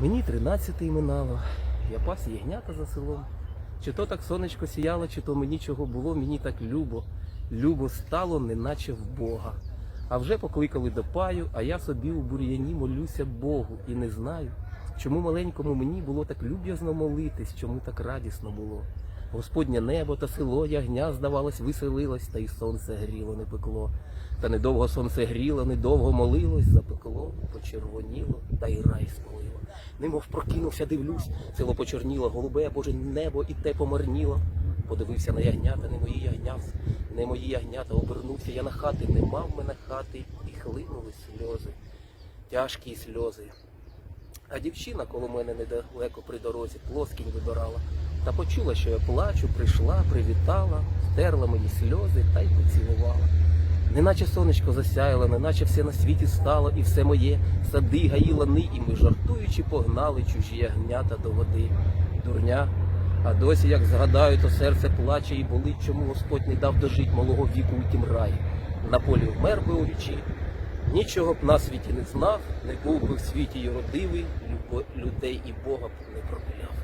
Мені тринадцяти минало, я пас ягнята за селом. Чи то так сонечко сіяло, чи то мені чого було, мені так любо, любо стало, неначе в Бога. А вже покликали до паю, а я собі у бур'яні молюся Богу і не знаю, чому маленькому мені було так люб'язно молитись, чому так радісно було. Господнє небо та село ягня, здавалось, веселилось, та й сонце гріло, не пекло. Та недовго сонце гріло, недовго молилось, запекло, почервоніло, та й рай спалило. Немов прокинувся, дивлюсь, село почорніло, голубе, боже небо і те помарніло. Подивився на ягнята, не мої ягнята, не мої ягнята, обернувся я на хати, нема в мене хати, і хлинули сльози, тяжкі сльози. А дівчина коло мене недалеко при дорозі плоскінь вибирала. Та почула, що я плачу, прийшла, привітала, стерла мої сльози та й поцілувала. Неначе сонечко засяяло, неначе все на світі стало, і все моє, сади, гаї, лани, і ми жартуючи погнали чужі ягнята до води. Дурня. А досі, як згадаю, то серце плаче і болить, чому Господь не дав дожить малого віку у тім раї. На полі вмер би у річі, Нічого б на світі не знав, не був би в світі й родивий, людей і Бога б не пропиляв.